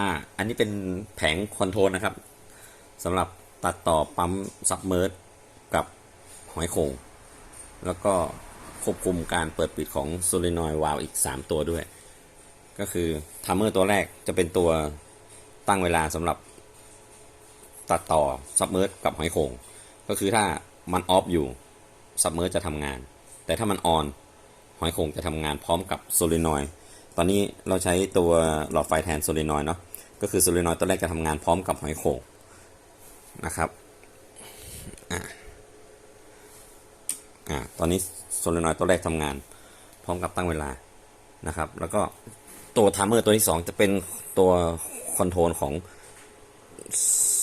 อ่า อันนี้เป็นแผงคอนโทรลนะครับสำหรับตัดต่อปั๊มซับเมอร์ดกับหอยโขงแล้วก็ควบคุมการเปิดปิดของโซลินอยวาลอีก 3 ตัวด้วย ก็คือทัมเมอร์ตัวแรกจะเป็นตัวตั้งเวลาสำหรับตัดต่อซับเมอร์ดกับหอยโขงก็คือถ้ามันออฟอยู่ซับเมอร์ดจะทำงาน แต่ถ้ามันออนหอยโขงจะทำงานพร้อมกับโซลินอยตอนนี้เราใช้ตัวหลอดไฟแทนโซลินอยเนาะ ก็คือโซลินอยตัวแรกจะทำงานพร้อมกับหอยโขงนะครับอ่าอ่าตอนนี้โซลินอยตัวแรกทำงาน พร้อมกับตั้งเวลานะครับ แล้วก็ตัวทัมเมอร์ตัวที่ 2 จะเป็นตัวคอนโทรลของ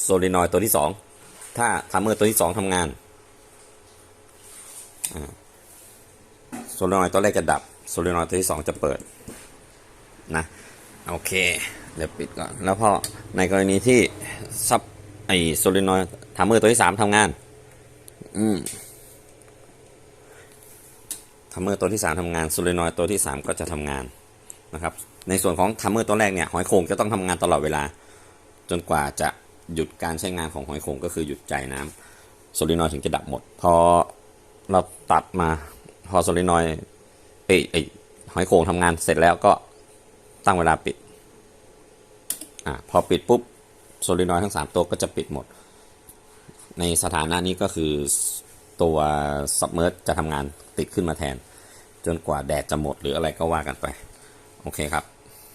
โซลินอยตัวที่ 2 ถ้าทัมเมอร์ตัวที่ 2ทำงานโซลินอยตัวแรกจะดับโซลินอยตัวที่ 2 จะเปิดนะโอเค เดี๋ยวปิดก่อน แล้วพอในกรณีที่ซับไอโซลินอยทัมเมอร์ตัวที่3ทำงาน อืมทัมเมอร์ตัวที่3ทำงานโซเลนอยด์ตัวที่3ก็จะทำงานนะครับ ในส่วนของทัมเมอร์ตัวแรกเนี่ยหอยโขงจะต้องทำงานตลอดเวลา จนกว่าจะหยุดการใช้งานของหอยโขงก็คือหยุดจ่ายน้ำโซเลนอยด์ถึงจะดับหมด พอเราตัดมาพอโซเลนอยด์เอยเอหอยโขงทำงานเสร็จแล้วก็ตั้งเวลาปิด อ่าพอปิดปุ๊บโซลินอยด์ทั้ง 3 ตัวก็จะปิดหมด ในสถานะนี้ก็คือตัวซับเมอร์จะทำงานติดขึ้นมาแทน จนกว่าแดดจะหมดหรืออะไรก็ว่ากันไป โอเคครับ